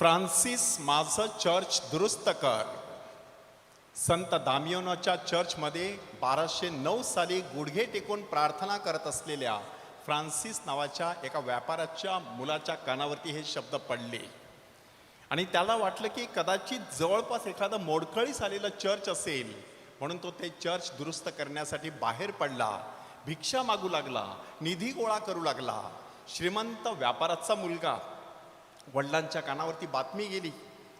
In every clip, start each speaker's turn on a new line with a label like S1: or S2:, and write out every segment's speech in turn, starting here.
S1: Francis माझं church दुरुस्त कर. संत दामियोनाच्या चर्चमध्ये बाराशे नऊ साली गुडघे टेकून प्रार्थना करत असलेल्या फ्रान्सिस नावाच्या एका व्यापाऱ्याच्या मुलाच्या कानावरती हे शब्द पडले. आणि त्याला वाटलं की कदाचित जवळपास एखादं मोडकळीस आलेलं चर्च असेल म्हणून तो ते चर्च दुरुस्त करण्यासाठी बाहेर पडला भिक्षा मागू लागला निधी गोळा करू लागला. श्रीमंत व्यापाराचा मुलगा वडिलांच्या कानावरती बातमी गेली.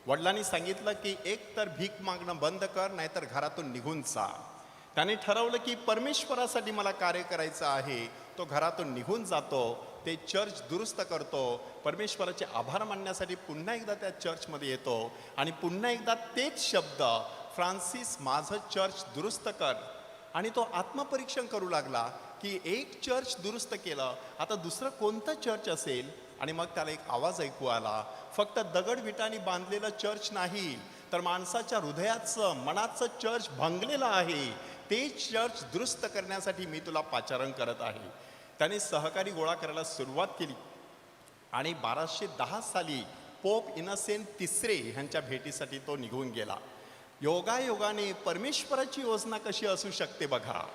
S1: वडिलांनी सांगितलं की एक तर भीक मागणं बंद कर नाहीतर घरातून निघून जा. त्याने ठरवलं की परमेश्वरासाठी मला कार्य करायचं आहे. तो घरातून निघून जातो. ते चर्च दुरुस्त करतो. परमेश्वराचे आभार मानण्यासाठी पुन्हा एकदा त्या चर्चमध्ये येतो. आणि पुन्हा एकदा तेच शब्द फ्रान्सिस माझं चर्च दुरुस्त कर. आणि तो आत्मपरीक्षण करू लागला की एक चर्च दुरुस्त केलं. आता दुसरं कोणतं चर्च असेल? आणि मग त्याला एक आवाज ऐकू आला फक्त दगड विटांनी बांधलेलं चर्च नाही तर माणसाच्या हृदयाचं मनाचं चर्च भंगलेलं आहे. ते चर्च दुरुस्त करण्यासाठी मी तुला पाचारण करत आहे. त्याने सहकारी गोळा करायला सुरुवात केली. आणि बाराशे दहा साली पोप इनसेंट तिसरे ह्यांच्या भेटीसाठी तो निघून गेला. योगायोगाने परमेश्वराची योजना कशी असू शकते बघा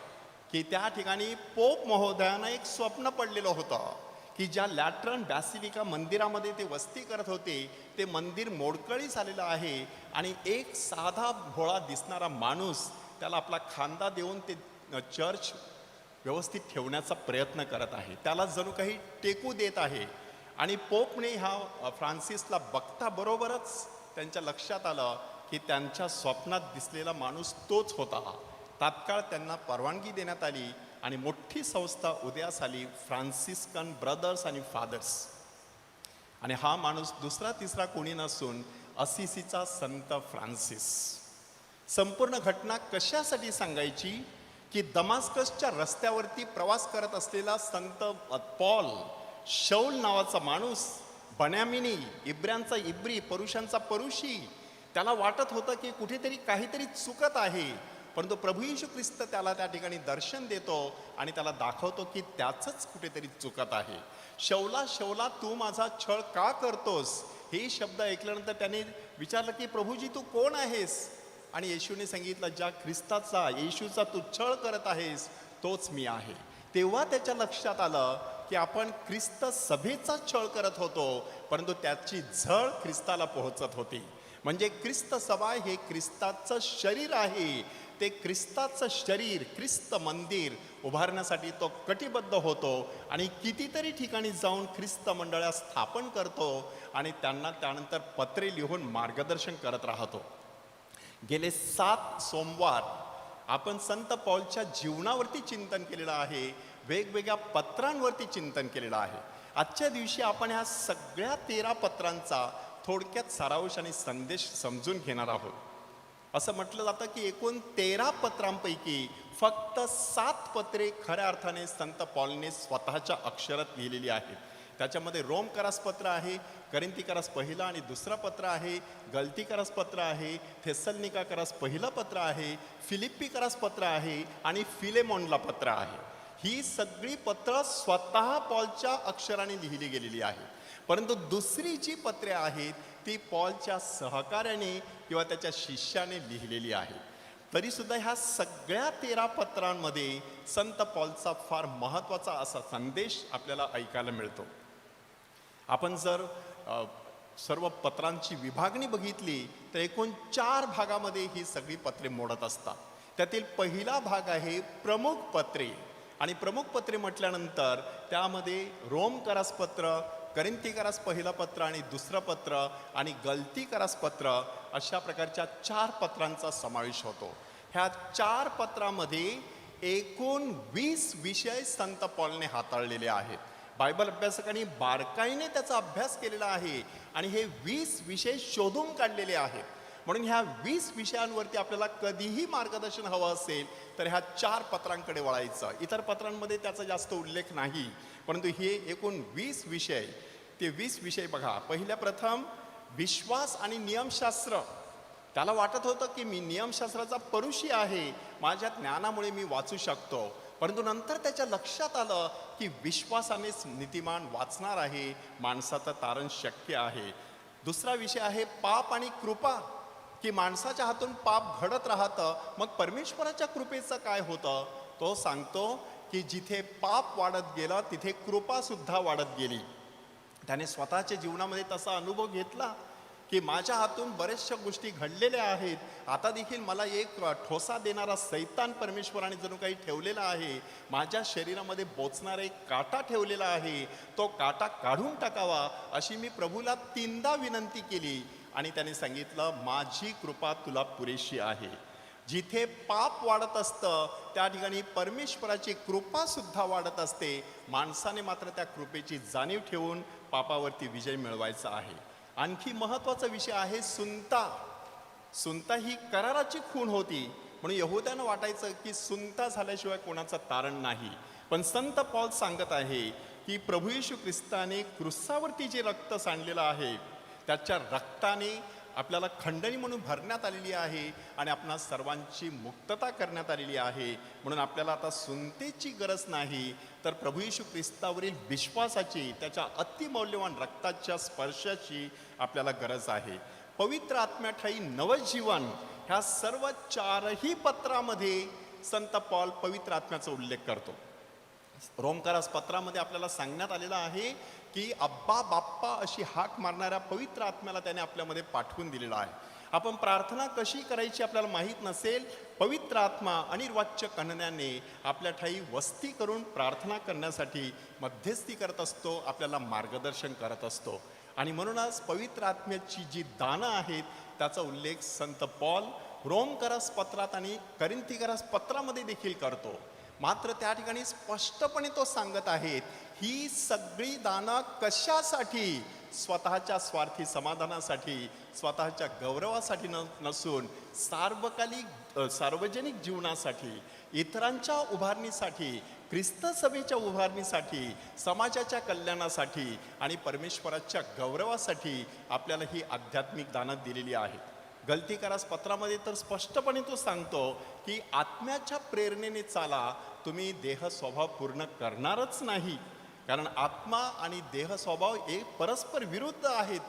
S1: की त्या ठिकाणी पोप महोदयानं एक स्वप्न पडलेलं होतं. की ज्या लॅट्रन बॅसिलिका मंदिरामध्ये ते वस्ती करत होते ते मंदिर मोडकळीस आलेलं आहे आणि एक साधा भोळा दिसणारा माणूस त्याला आपला खांदा देऊन ते चर्च व्यवस्थित ठेवण्याचा प्रयत्न करत आहे. त्याला जणू काही टेकू देत आहे. आणि पोपने ह्या फ्रान्सिसला बघता बरोबरच त्यांच्या लक्षात आलं की त्यांच्या स्वप्नात दिसलेला माणूस तोच होता. तात्काळ त्यांना परवानगी देण्यात आली आणि मोठी संस्था उदयास आली फ्रान्सिस्कन ब्रदर्स आणि फादर्स. आणि हा माणूस दुसरा तिसरा कोणी नसून असिसीचा संत फ्रान्सिस. संपूर्ण घटना कशासाठी सांगायची? की दमास्कसच्या रस्त्यावरती प्रवास करत असलेला संत पॉल शौल नावाचा माणूस बन्यामिनी इब्र्यांचा इब्री परुषांचा परुषी त्याला वाटत होतं की कुठेतरी काहीतरी चुकत आहे. परंतु प्रभू येशू ख्रिस्त त्याला त्या ठिकाणी दर्शन देतो आणि त्याला दाखवतो की त्याचंच कुठेतरी चुकत आहे. शौला शौला तू माझा छळ का करतोस? हे शब्द ऐकल्यानंतर त्याने विचारलं की प्रभूजी तू कोण आहेस? आणि येशूने सांगितलं ज्या ख्रिस्ताचा येशूचा तू छळ करत आहेस तोच मी आहे. तेव्हा त्याच्या लक्षात आलं की आपण ख्रिस्त सभेचा छळ करत होतो परंतु त्याची झळ ख्रिस्ताला पोहोचत होती. म्हणजे ख्रिस्त सभा हे ख्रिस्ताचं शरीर आहे. ते ख्रिस्ताचं शरीर ख्रिस्त मंदिर उभारण्यासाठी तो कटिबद्ध होतो आणि कितीतरी ठिकाणी जाऊन ख्रिस्त मंडळा स्थापन करतो आणि त्यांना त्यानंतर पत्रे लिहून मार्गदर्शन करत राहतो. गेले सात सोमवार आपण संत पौलच्या जीवनावरती चिंतन केलेलं आहे वेगवेगळ्या पत्रांवरती चिंतन केलेलं आहे. आजच्या दिवशी आपण ह्या सगळ्या तेरा पत्रांचा थोडक्यात सारांश आणि संदेश समजून घेणार आहोत. असं म्हटलं जातं की एकूण तेरा पत्रांपैकी फक्त सात पत्रे खऱ्या अर्थाने संत पॉलने स्वतःच्या अक्षरात लिहिलेली आहेत. त्याच्यामध्ये रोम करास पत्र आहे करिंतिकारास पहिलं आणि दुसरं पत्र आहे गलती करास पत्र आहे थेसलनिका करास पहिलं पत्र आहे फिलिप्पी करास पत्र आहे आणि फिलेमॉनला पत्र आहे. ही सगळी पत्र स्वतः पॉलच्या अक्षराने लिहिली गेलेली आहे. परंतु दुसरी जी पत्रे आहेत ती पॉलच्या सहकार्याने किंवा त्याच्या शिष्याने लिहिलेली आहे. तरीसुद्धा ह्या सगळ्या तेरा पत्रांमध्ये संत पॉलचा फार महत्त्वाचा असा संदेश आपल्याला ऐकायला मिळतो. आपण जर सर्व पत्रांची विभागणी बघितली तर एकूण चार भागामध्ये ही सगळी पत्रे मोडत असतात. त्यातील पहिला भाग आहे प्रमुख पत्रे. आणि प्रमुख पत्रे म्हटल्यानंतर त्यामध्ये रोम करास पत्र करिंती करास पहिलं पत्र आणि दुसरं पत्र आणि गलती करास पत्र अशा प्रकारच्या चार पत्रांचा समावेश होतो. ह्या चार पत्रामध्ये एकूण वीस विषय संत पॉलने हाताळलेले आहेत. बायबल अभ्यासकांनी बारकाईने त्याचा अभ्यास केलेला आहे आणि हे वीस विषय शोधून काढलेले आहेत. म्हणून ह्या वीस विषयांवरती आपल्याला कधीही मार्गदर्शन हवं असेल तर ह्या चार पत्रांकडे वळायचं. इतर पत्रांमध्ये त्याचा जास्त उल्लेख नाही परंतु हे एकूण वीस विषय ते वीस विषय बघा. पहिल्या प्रथम विश्वास आणि नियमशास्त्र. त्याला वाटत होतं की मी नियमशास्त्राचा परुषी आहे माझ्या ज्ञानामुळे मी वाचू शकतो. परंतु नंतर त्याच्या लक्षात आलं की विश्वासानेच नीतिमान वाचणार आहे माणसाचं तारण शक्य आहे. दुसरा विषय आहे पाप आणि कृपा. की माणसाच्या हातून पाप घडत राहतं मग परमेश्वराच्या कृपेचं काय होतं? तो सांगतो की जिथे पाप वाढत गेलं तिथे कृपासुद्धा वाढत गेली. त्याने स्वतःच्या जीवनामध्ये तसा अनुभव घेतला. की माझ्या हातून बऱ्याचशा गोष्टी घडलेल्या आहेत. आता देखील मला एक ठोसा देणारा सैतान परमेश्वराने जणू काही ठेवलेला आहे. माझ्या शरीरामध्ये बोचणारा एक काटा ठेवलेला आहे. तो काटा काढून टाकावा अशी मी प्रभूला तीनदा विनंती केली आणि त्याने सांगितलं माझी कृपा तुला पुरेशी आहे. जिथे पाप वाढत असतं त्या ठिकाणी परमेश्वराची कृपासुद्धा वाढत असते. माणसाने मात्र त्या कृपेची जाणीव ठेवून पापावरती विजय मिळवायचा आहे. आणखी महत्त्वाचा विषय आहे सुनता सुनता ही कराराची खून होती. म्हणून यहुद्यानं वाटायचं की सुनता झाल्याशिवाय कोणाचं तारण नाही. पण संत पॉल सांगत आहे की प्रभू येशू ख्रिस्ताने क्रुसावरती जे रक्त सांडलेलं आहे त्याच्या रक्ताने आपल्याला खंडणी म्हणून भरण्यात आलेली आहे आणि आपणा सर्वांची मुक्तता करण्यात आलेली आहे. म्हणून आपल्याला आता सुनतेची गरज नाही. तर प्रभू येशू ख्रिस्तावरील विश्वासाची त्याच्या अतिमौल्यवान रक्ताच्या स्पर्शाची आपल्याला गरज आहे. पवित्र आत्म्याठाई नवजीवन ह्या सर्व चारही पत्रामध्ये संत पॉल पवित्र आत्म्याचा उल्लेख करतो. रोमकारास पत्रामध्ये आपल्याला सांगण्यात आलेलं आहे की अब्बा बाप्पा अशी हाक मारणाऱ्या पवित्र आत्म्याला त्याने आपल्यामध्ये पाठवून दिलेला आहे. आपण प्रार्थना कशी करायची आपल्याला माहीत नसेल पवित्र आत्मा अनिर्वाच्य कन्हण्याने आपल्या ठाई वस्ती करून प्रार्थना करण्यासाठी मध्यस्थी करत असतो आपल्याला मार्गदर्शन करत असतो. आणि म्हणूनच पवित्र आत्म्याची जी दानं आहेत त्याचा उल्लेख संत पॉल रोमकरस पत्रात आणि करिंथिकरास पत्रामध्ये देखील करतो. मात्र त्या ठिकाणी स्पष्टपणे तो सांगत आहेत ही सगळी दानं कशासाठी? स्वतःच्या स्वार्थी समाधानासाठी स्वतःच्या गौरवासाठी न नसून सार्वकालिक सार्वजनिक जीवनासाठी इतरांच्या उभारणीसाठी ख्रिस्त सभेच्या उभारणीसाठी समाजाच्या कल्याणासाठी आणि परमेश्वराच्या गौरवासाठी आपल्याला ही आध्यात्मिक दानं दिलेली आहेत. गलतीकारास पत्रामध्ये तर स्पष्टपणे तो सांगतो की आत्म्याच्या प्रेरणेने चाला तुम्ही देह स्वभाव पूर्ण करणारच नाही. कारण आत्मा आणि देह स्वभाव हे परस्पर विरुद्ध आहेत.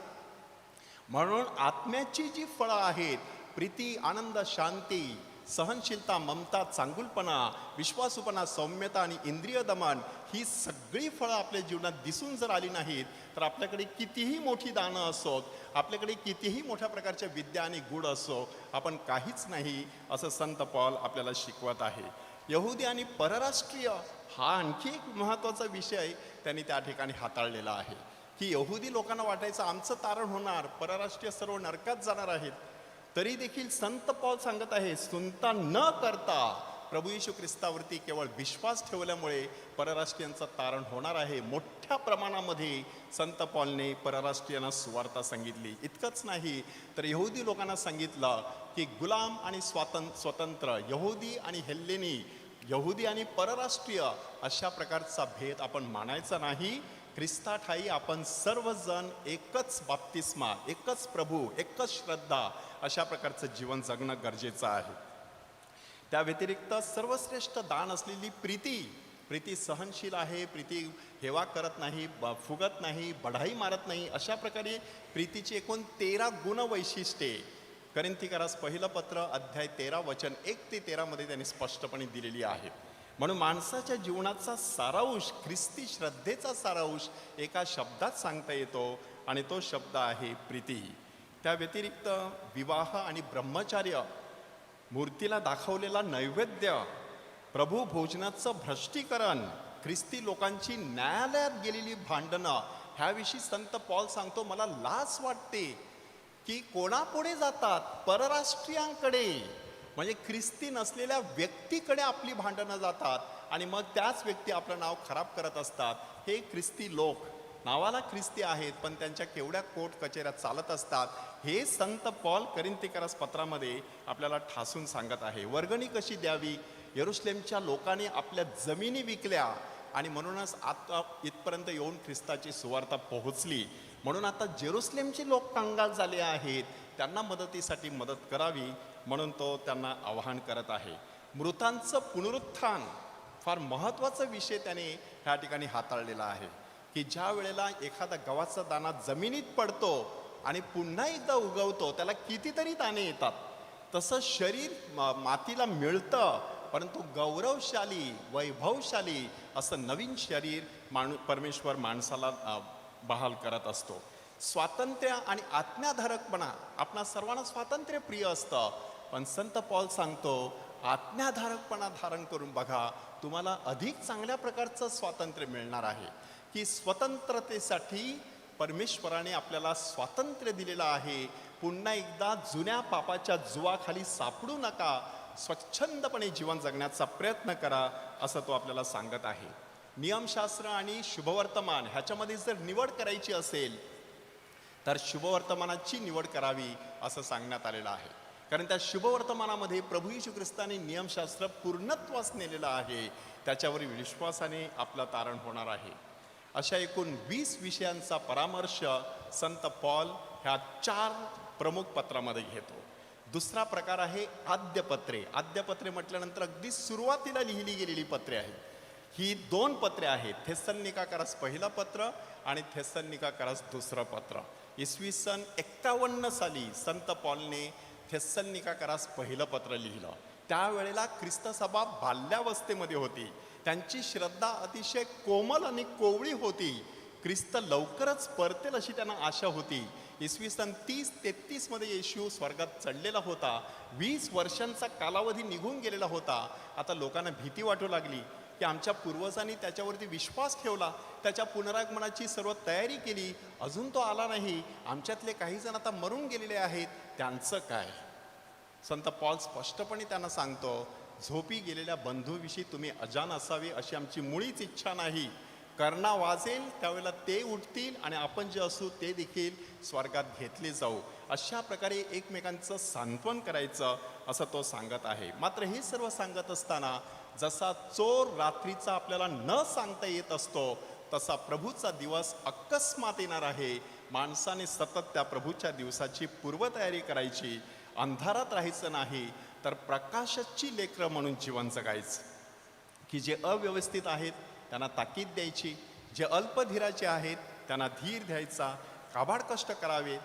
S1: म्हणून आत्म्याची जी फळं आहेत प्रीती आनंद शांती सहनशीलता ममता चांगुलपणा विश्वासूपणा सौम्यता आणि इंद्रिय दमन ही सगळी फळं आपल्या जीवनात दिसून जर आली नाहीत तर आपल्याकडे कितीही मोठी दानं असोत आपल्याकडे कितीही मोठ्या प्रकारच्या विद्या आणि गुण असो आपण काहीच नाही असं संत पॉल आपल्याला शिकवत आहे. यहुदी आणि परराष्ट्रीय हा आणखी एक महत्त्वाचा विषय त्यांनी त्या ठिकाणी हाताळलेला आहे. की यहुदी लोकांना वाटायचं आमचं तारण होणार परराष्ट्रीय सर्व नरकात जाणार आहेत तरी देखील संत पॉल सांगत आहे सुनता न करता प्रभू येशू ख्रिस्तावरती केवळ विश्वास ठेवल्यामुळे परराष्ट्रीयांचं तारण होणार आहे. मोठ्या प्रमाणामध्ये संत पॉलने परराष्ट्रीयांना सुवार्ता सांगितली. इतकंच नाही तर यहुदी लोकांना सांगितलं की गुलाम आणि स्वातं स्वतंत्र यहुदी आणि हेल्लेनी यहुदी आणि परराष्ट्रीय अशा प्रकारचा भेद आपण मानायचा नाही. ख्रिस्ताठाई आपण सर्वजण एकच बाप्तिस्मा एकच प्रभू एकच श्रद्धा अशा प्रकारचं जीवन जगणं गरजेचं आहे. त्या व्यतिरिक्त सर्वश्रेष्ठ दान असलेली प्रीती प्रीती सहनशील आहे प्रीती हेवा करत नाही ब- फुगत नाही बढाई मारत नाही अशा प्रकारे प्रीतीची एकूण तेरा गुण वैशिष्ट्ये. करिंथिकरास पहिलं पत्र अध्याय तेरा वचन एक ते तेरामध्ये त्यांनी स्पष्टपणे दिलेली आहे म्हणून माणसाच्या जीवनाचा सारांश ख्रिस्ती श्रद्धेचा सारांश एका शब्दात सांगता येतो आणि तो शब्द आहे प्रीती. त्या व्यतिरिक्त विवाह आणि ब्रह्मचार्य मूर्तीला दाखवलेला नैवेद्य प्रभू भोजनाचं भ्रष्टीकरण ख्रिस्ती लोकांची न्यायालयात गेलेली भांडणं ह्याविषयी संत पॉल सांगतो मला लाच वाटते की कोणापुढे जातात? परराष्ट्रीयांकडे. म्हणजे ख्रिस्ती नसलेल्या व्यक्तीकडे आपली भांडणं जातात आणि मग त्याच व्यक्ती आपलं नाव खराब करत असतात. हे ख्रिस्ती लोक. नावाला ख्रिस्ती आहेत पण त्यांच्या केवढ्या कोर्ट कचेऱ्या चालत असतात. हे संत पॉल करिंतिकरस पत्रामध्ये आपल्याला ठासून सांगत आहे. वर्गणी कशी द्यावी? यरुश्लेमच्या लोकांनी आपल्या जमिनी विकल्या आणि म्हणूनच आता इथपर्यंत येऊन ख्रिस्ताची सुवार्ता पोहोचली. म्हणून आता जेरुसलेमचे लोक कंगाल झाले आहेत. त्यांना मदतीसाठी मदत करावी. म्हणून तो त्यांना आवाहन करत आहे. मृतांचं पुनरुत्थान फार महत्त्वाचा विषय त्याने ह्या ठिकाणी हाताळलेला आहे. की ज्या वेळेला एखादा गव्हाचा दाना जमिनीत पडतो आणि पुन्हा एकदा उगवतो त्याला कितीतरी दाणे येतात. तसं शरीर म- मातीला मिळतं परंतु गौरवशाली वैभवशाली असं नवीन शरीर माणू परमेश्वर माणसाला बहाल करत असतो. स्वातंत्र्य आणि आत्म्याधारकपणा आपणा सर्वांना स्वातंत्र्य प्रिय असतं. पण संत पॉल सांगतो आज्ञाधारकपणा धारण करून बघा तुम्हाला अधिक चांगल्या प्रकारचं स्वातंत्र्य मिळणार आहे. की स्वतंत्रतेसाठी परमेश्वराने आपल्याला स्वातंत्र्य दिलेलं आहे. पुन्हा एकदा जुन्या पापाच्या जुवाखाली सापडू नका. स्वच्छंदपणे जीवन जगण्याचा प्रयत्न करा असं तो आपल्याला सांगत आहे. नियमशास्त्र आणि शुभवर्तमान ह्याच्यामध्ये जर निवड करायची असेल तर शुभवर्तमानाची निवड करावी असं सांगण्यात आलेलं आहे. कारण त्या शुभवर्तमानामध्ये प्रभू यशू ख्रिस्ताने नियमशास्त्र पूर्णत्वास नेलेलं आहे. त्याच्यावर विश्वासाने आपलं तारण होणार आहे. अशा एकूण वीस विषयांचा परामर्श संत पॉल ह्या चार प्रमुख पत्रामध्ये घेतो. दुसरा प्रकार आहे आद्यपत्रे. आद्यपत्रे म्हटल्यानंतर अगदी सुरुवातीला लिहिली गेलेली पत्रे आहेत. ही दोन पत्रे आहेत. थेसलनिकाकारास पहिलं पत्र आणि थेसलनिकाकारास दुसरं पत्र. इसवी सन एक्कावन्न साली संत पॉलने थेसलनिकाकारास पहिलं पत्र लिहिलं. त्यावेळेला ख्रिस्त सभा बाल्यावस्थेमध्ये होती. त्यांची श्रद्धा अतिशय कोमल आणि कोवळी होती. ख्रिस्त लवकरच परतेल अशी त्यांना आशा होती. इसवी सन तीस तेहतीसमध्ये येशू स्वर्गात चढलेला होता. वीस वर्षांचा कालावधी निघून गेलेला होता. आता लोकांना भीती वाटू लागली. की आमच्या पूर्वजांनी त्याच्यावरती विश्वास ठेवला त्याच्या पुनरागमनाची सर्व तयारी केली अजून तो आला नाही. आमच्यातले काही जण आता मरून गेलेले आहेत. त्यांचं काय? संत पॉल स्पष्टपणे त्यांना सांगतो झोपी गेलेल्या बंधूविषयी तुम्ही अजान असावे अशी आमची मुळीच इच्छा नाही. कर्णा वाजेल त्यावेळेला ते उठतील आणि आपण जे असू ते देखील स्वर्गात घेतले जाऊ. अशा प्रकारे एकमेकांचं सांत्वन करायचं असं तो सांगत आहे. मात्र हे सर्व सांगत असताना जसा चोर रात्रीचा आपल्याला न सांगता येत असतो तसा प्रभूचा दिवस अकस्मात येणार आहे. माणसाने सतत त्या प्रभूच्या दिवसाची पूर्वतयारी करायची. अंधारात राहायचं नाही तर प्रकाशाची लेकरं म्हणून जीवन जगायचं. की जे अव्यवस्थित आहेत त्यांना ताकीद द्यायची. जे अल्पधीराचे आहेत त्यांना धीर द्यायचा. काबाड कष्ट करावे.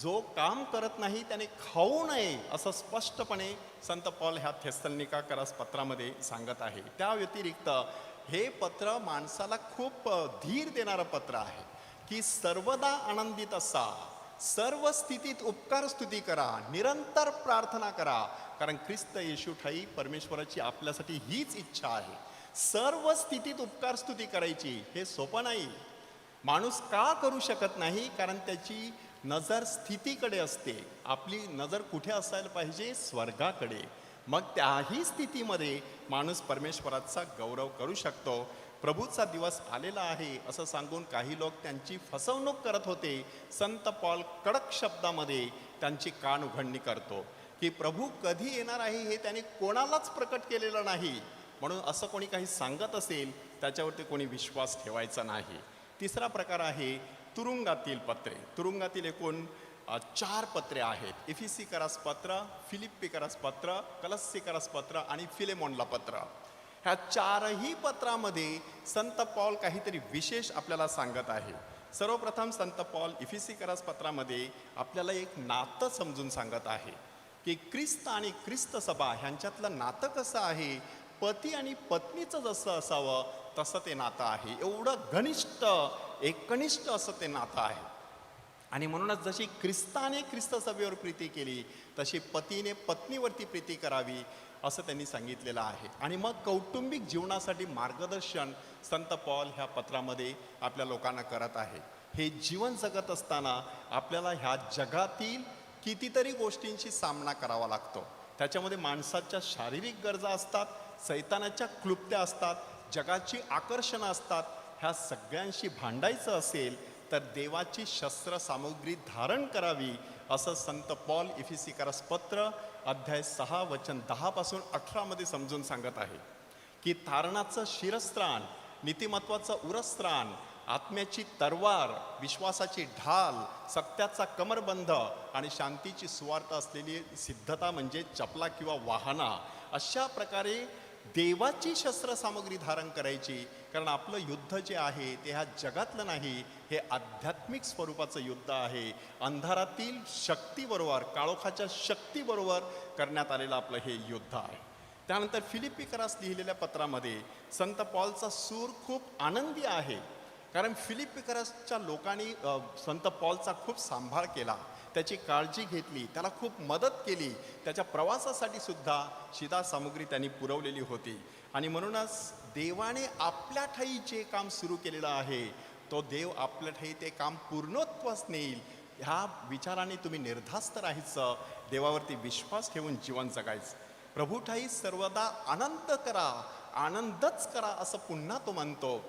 S1: जो काम करत नाही त्याने खाऊ नये असं स्पष्टपणे संत पॉल ह्या थेस्तलनिका करास पत्रामध्ये सांगत आहे. त्या व्यतिरिक्त हे पत्र माणसाला खूप धीर देणारं पत्र आहे की सर्वदा आनंदित असा सर्व स्थितीत उपकार स्तुती करा निरंतर प्रार्थना करा. कारण ख्रिस्त येशू ठाई परमेश्वराची आपल्यासाठी हीच इच्छा आहे. सर्व स्थितीत उपकार स्तुती करायची हे सोपं नाही. माणूस का करू शकत नाही? कारण त्याची नजर स्थितीकडे असते. आपली नजर कुठे असायला पाहिजे? स्वर्गाकडे. मग त्याही स्थितीमध्ये माणूस परमेश्वराचा गौरव करू शकतो. प्रभूचा दिवस आलेला आहे असं सांगून काही लोक त्यांची फसवणूक करत होते. संत पॉल कडक शब्दामध्ये त्यांची कान उघडणी करतो. की प्रभू कधी येणार आहे हे त्याने कोणालाच प्रकट केलेलं नाही. म्हणून असं कोणी काही सांगत असेल त्याच्यावरती कोणी विश्वास ठेवायचा नाही. तिसरा प्रकार आहे तुरुंगातील पत्रे. तुरुंगातील एकूण चार पत्रे आहेत. इफिसी करास पत्र फिलिप्पी करास पत्र कलस्सी करास पत्र आणि फिलेमॉनला पत्र. ह्या चारही पत्रामध्ये संत पॉल काहीतरी विशेष आपल्याला सांगत आहे. सर्वप्रथम संत पॉल इफिसी करास पत्रामध्ये आपल्याला एक नातं समजून सांगत आहे की ख्रिस्त आणि ख्रिस्त सभा ह्यांच्यातलं नातं कसं आहे? पती आणि पत्नीचं जसं असावं तसं ते नातं आहे. एवढं घनिष्ठ एकनिष्ठ असं ते नातं आहे. आणि म्हणूनच जशी ख्रिस्ताने ख्रिस्त सभेवर प्रीती केली तशी पतीने पत्नीवरती प्रीती करावी असं त्यांनी सांगितलेलं आहे. आणि मग कौटुंबिक जीवनासाठी मार्गदर्शन संत पॉल ह्या पत्रामध्ये आपल्या लोकांना करत आहे. हे जीवन जगत असताना आपल्याला ह्या जगातील कितीतरी गोष्टींशी सामना करावा लागतो. त्याच्यामध्ये माणसाच्या शारीरिक गरजा असतात सैतानाच्या क्लुप्त्या असतात जगाची आकर्षणं असतात ह्या सगळ्यांशी भांडायचं असेल तर देवाची शस्त्रसामुग्री धारण करावी असं संत पॉल इफिसिकरस पत्र अध्याय सहा वचन दहापासून अठरामध्ये समजून सांगत आहे की तारणाचं शिरस्त्राण नीतिमत्वाचं उरस्त्राण आत्म्याची तरवार विश्वासाची ढाल सत्याचा कमरबंध आणि शांतीची सुवार्थ असलेली सिद्धता म्हणजे चपला किंवा वाहना अशा प्रकारे देवाची शस्त्रसामग्री धारण करायची कारण आपलं युद्ध जे आहे ते ह्या जगातलं नाही हे आध्यात्मिक स्वरूपाचं युद्ध आहे. अंधारातील शक्तीबरोबर काळोखाच्या शक्तीबरोबर करण्यात आलेलं आपलं हे युद्ध आहे. त्यानंतर फिलिपिकरास लिहिलेल्या पत्रामध्ये संत पॉलचा सूर खूप आनंदी आहे. कारण फिलिपिकरासच्या लोकांनी संत पॉलचा खूप सांभाळ केला. त्याची काळजी घेतली त्याला खूप मदत केली त्याच्या प्रवासासाठी सुद्धा शिदा सामुग्री त्यांनी पुरवलेली होती. आणि म्हणूनच देवाने आपल्या ठाई जे काम सुरू केलेलं आहे तो देव आपल्या ठाई ते काम पूर्णत्वास नेईल. ह्या विचाराने तुम्ही निर्धास्त राहायचं देवावरती विश्वास ठेवून जीवन जगायचं. प्रभू ठाई सर्वदा आनंद करा आनंदच करा असं पुन्हा तो म्हणतो.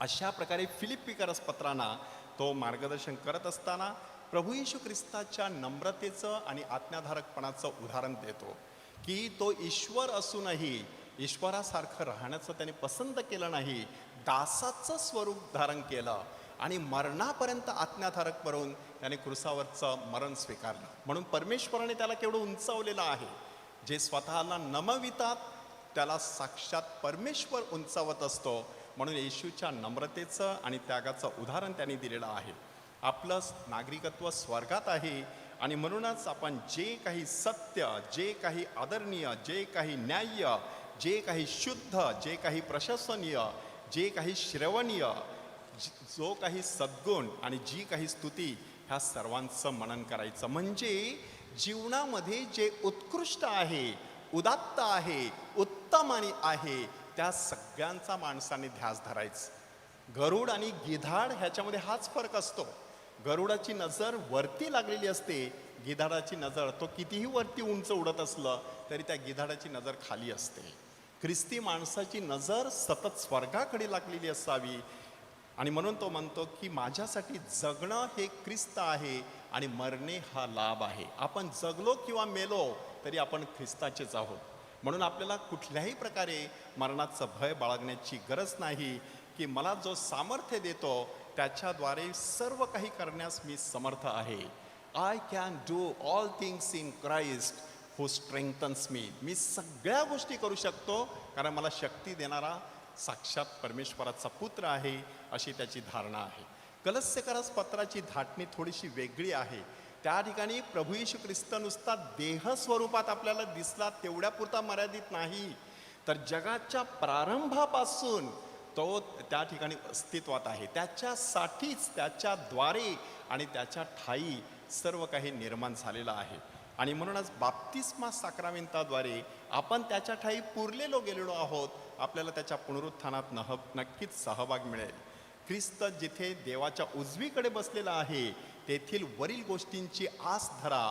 S1: अशा प्रकारे फिलिपिकरस पत्रांना तो मार्गदर्शन करत असताना प्रभू येशू ख्रिस्ताच्या नम्रतेचं आणि आज्ञाधारकपणाचं उदाहरण देतो की तो ईश्वर असूनही ईश्वरासारखं राहण्याचं त्याने पसंत केलं नाही दासाचं स्वरूप धारण केलं आणि मरणापर्यंत आज्ञाधारक बनवून त्याने क्रुसावरचं मरण स्वीकारलं. म्हणून परमेश्वराने त्याला केवढं उंचावलेलं आहे जे स्वतःला नमवितात त्याला साक्षात परमेश्वर उंचावत असतो. म्हणून येशूच्या नम्रतेचं आणि त्यागाचं उदाहरण त्यांनी दिलेलं आहे. आपलं नागरिकत्व स्वर्गात आहे. आणि म्हणूनच आपण जे काही सत्य जे काही आदरणीय जे काही न्याय्य जे काही शुद्ध जे काही प्रशंसनीय जे काही श्रवणीय जो काही सद्गुण आणि जी काही स्तुती ह्या सर्वांचं मनन करायचं. म्हणजे जीवनामध्ये जे उत्कृष्ट आहे उदात्त आहे उत्तम आणि आहे त्या सगळ्यांचा माणसाने ध्यास धरायचा. गरुड आणि गिधाड ह्याच्यामध्ये हाच फरक असतो. गरुडाची नजर वरती लागलेली असते गिधाडाची नजर तो कितीही वरती उंच उडत असलं तरी त्या गिधाडाची नजर खाली असते. ख्रिस्ती माणसाची नजर सतत स्वर्गाकडे लागलेली असावी. आणि म्हणून तो म्हणतो की माझ्यासाठी जगणं हे ख्रिस्त आहे आणि मरणे हा लाभ आहे. आपण जगलो किंवा मेलो तरी आपण ख्रिस्ताचेच आहोत. म्हणून आपल्याला कुठल्याही प्रकारे मरणाचं भय बाळगण्याची गरज नाही की मला जो सामर्थ्य देतो त्याच्याद्वारे सर्व काही करण्यास मी समर्थ आहे. I can do all things in Christ who strengthens me मी सगळ्या गोष्टी करू शकतो कारण मला शक्ती देणारा साक्षात परमेश्वराचा पुत्र आहे अशी त्याची धारणा आहे. कलस्यकरस पत्राची धाटणी थोडीशी वेगळी आहे. त्या ठिकाणी प्रभू येशू ख्रिस्त नुसता देह स्वरूपात आपल्याला दिसला तेवढ्यापुरता मर्यादित नाही. तर जगाच्या प्रारंभापासून तो त्या ठिकाणी अस्तित्वात आहे. त्याच्यासाठीच त्याच्याद्वारे आणि त्याच्या ठाई सर्व काही निर्माण झालेलं आहे. आणि म्हणूनच बाप्तिस्मा साक्रामेंताद्वारे आपण त्याच्या ठाई पुरलेलो गेलेलो आहोत आपल्याला त्याच्या पुनरुत्थानात नह नक्कीच सहभाग मिळेल. ख्रिस्त जिथे देवाच्या उजवीकडे बसलेला आहे तेथील वरील गोष्टींची आस धरा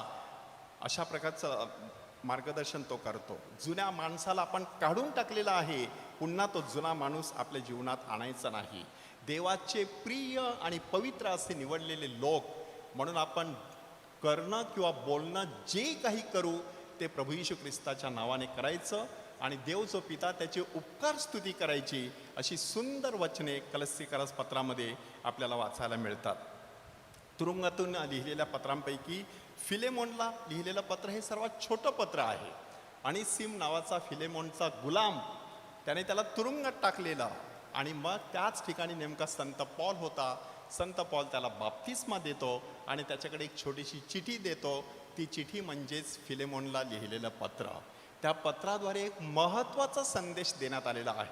S1: अशा प्रकारचं मार्गदर्शन तो करतो. जुन्या माणसाला आपण काढून टाकलेला आहे पुन्हा तो जुना माणूस आपल्या जीवनात आणायचा नाही. देवाचे प्रिय आणि पवित्र असे निवडलेले लोक म्हणून आपण करणं किंवा बोलणं जे काही करू ते प्रभू यशू ख्रिस्ताच्या नावाने करायचं आणि देव जो पिता त्याची उपकार स्तुती करायची अशी सुंदर वचने कलस्सीकरस पत्रामध्ये आपल्याला वाचायला मिळतात. तुरुंगातून लिहिलेल्या पत्रांपैकी फिलेमोनला लिहिलेलं पत्र हे सर्वात छोटं पत्र आहे. आणि सिम नावाचा फिलेमोनचा गुलाम त्याने त्याला तुरुंगात टाकलेला. आणि मग त्याच ठिकाणी नेमका संत पॉल होता. संत पॉल त्याला बाप्तिस्मा देतो आणि त्याच्याकडे एक छोटीशी चिठी देतो. ती चिठी म्हणजेच फिलेमोनला लिहिलेलं पत्र. त्या पत्राद्वारे एक महत्त्वाचा संदेश देण्यात आलेला आहे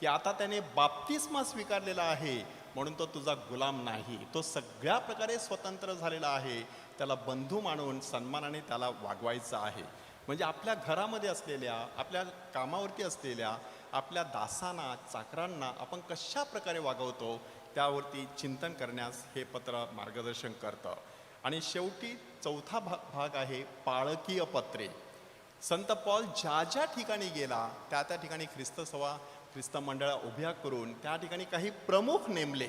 S1: की आता त्याने बाप्तिस्मा स्वीकारलेला आहे म्हणून तो तुझा गुलाम नाही. तो सगळ्या प्रकारे स्वतंत्र झालेला आहे. त्याला बंधू मानून सन्मानाने त्याला वागवायचं आहे. म्हणजे आपल्या घरामध्ये असलेल्या आपल्या कामावरती असलेल्या आपल्या दासांना चाकरांना आपण कशा प्रकारे वागवतो त्यावरती चिंतन करण्यास हे पत्र मार्गदर्शन करतं. आणि शेवटी चौथा भा भाग आहे पाळकीय पत्रे. संत पॉल ज्या ज्या ठिकाणी गेला त्या त्या ठिकाणी ख्रिस्त सभा ख्रिस्त मंडळा उभ्या करून त्या ठिकाणी काही प्रमुख नेमले.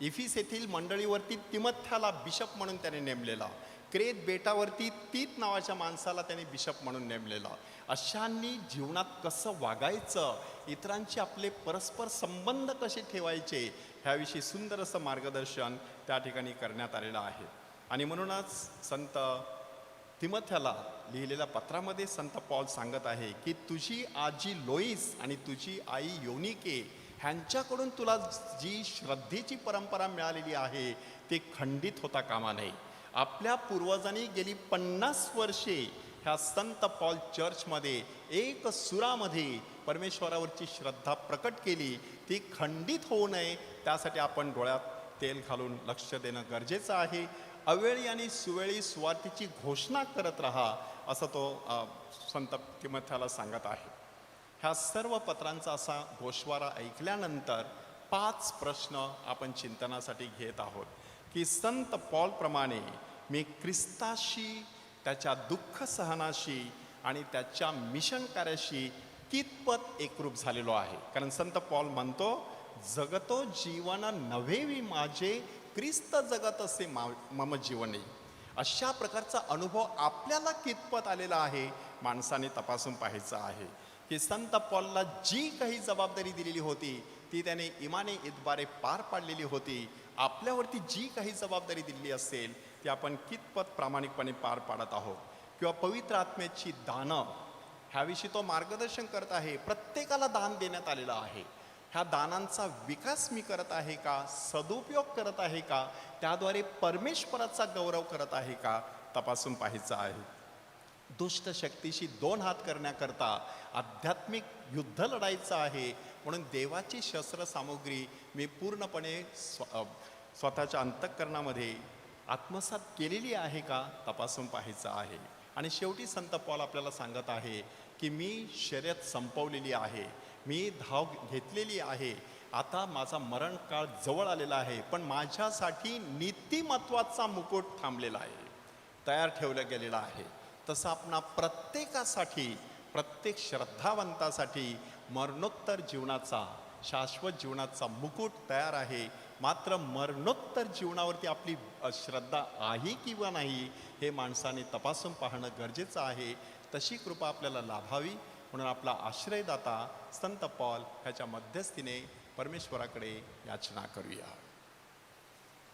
S1: इफिस येथील मंडळीवरती तिमथ्याला बिशप म्हणून त्याने नेमलेला. क्रेत बेटावरती तीत नावाच्या माणसाला त्याने बिशप म्हणून नेमलेला. अशांनी जीवनात कसं वागायचं? इतरांचे आपले परस्पर संबंध कसे ठेवायचे? ह्याविषयी सुंदर असं मार्गदर्शन त्या ठिकाणी करण्यात आलेलं आहे. आणि म्हणूनच संत तिमथ्याला लिहिलेल्या पत्रामध्ये संत पॉल सांगत आहे की तुझी आजी लोईस आणि तुझी आई योनिके ह्यांच्याकडून तुला जी श्रद्धेची परंपरा मिळालेली आहे ते खंडित होता कामा नये. आपल्या पूर्वजांनी गेली पन्नास वर्षे ह्या संत पॉल चर्चमध्ये एक सुरामध्ये परमेश्वरावरची श्रद्धा प्रकट केली. ती खंडित होऊ नये त्यासाठी आपण डोळ्यात तेल घालून लक्ष देणं गरजेचं आहे. अवेळी आणि सुवेळी स्वार्थीची घोषणा करत राहा असं तो संत तिमथ्याला सांगत आहे. ह्या सर्व पत्रांचा असा गोषवारा ऐकल्यानंतर पाच प्रश्न आपण चिंतनासाठी घेत आहोत. की संत पॉलप्रमाणे मी ख्रिस्ताशी त्याच्या दुःख सहनाशी आणि त्याच्या मिशन कार्याशी कितपत एकरूप झालेलो आहे? कारण संत पॉल म्हणतो जगतो जीवन नव्हे माझे ख्रिस्त जगत असे मा मम जीवने. अशा प्रकारचा अनुभव आपल्याला कितपत आलेला आहे माणसाने तपासून पाहायचं आहे. की संत पॉलला जी काही जबाबदारी दिलेली होती ती त्याने इमाने इतबारे पार पाडलेली होती. आपल्यावरती जी काही जबाबदारी दिलेली असेल ती आपण कितपत प्रामाणिकपणे पार पाडत आहोत? किंवा पवित्र आत्म्याची दानं ह्याविषयी तो मार्गदर्शन करत आहे प्रत्येकाला दान देण्यात आलेलं आहे. ह्या दानांचा विकास मी करत आहे का? सदुपयोग करत आहे का? त्याद्वारे परमेश्वराचा गौरव करत आहे का? तपासून पाहायचा आहे. दुष्ट शक्तीशी दोन हात करण्याकरता आध्यात्मिक युद्ध लढायचं आहे. म्हणून देवाची शस्त्रसामुग्री मी पूर्णपणे स्व स्वतःच्या अंतःकरणामध्ये आत्मसात केलेली आहे का? तपासून पाहायचं आहे. आणि शेवटी संत पॉल आपल्याला सांगत आहे की मी शर्यत संपवलेली आहे. मी धाव घेतलेली आहे. आता माझा मरण काळ जवळ आलेला आहे. पण माझ्यासाठी नीतिमत्वाचा मुकुट थांबलेला आहे. तयार ठेवलं गेलेलं आहे. तसं आपणा प्रत्येकासाठी प्रत्येक श्रद्धावंतासाठी मरणोत्तर जीवनाचा शाश्वत जीवनाचा मुकुट तयार आहे. मात्र मरणोत्तर जीवनावरती आपली श्रद्धा आहे किंवा नाही हे माणसाने तपासून पाहणं गरजेचं आहे. तशी कृपा आपल्याला लाभावी. म्हणून आपला आश्रयदाता संत पॉल ह्याच्या मध्यस्थीने परमेश्वराकडे याचना करूया.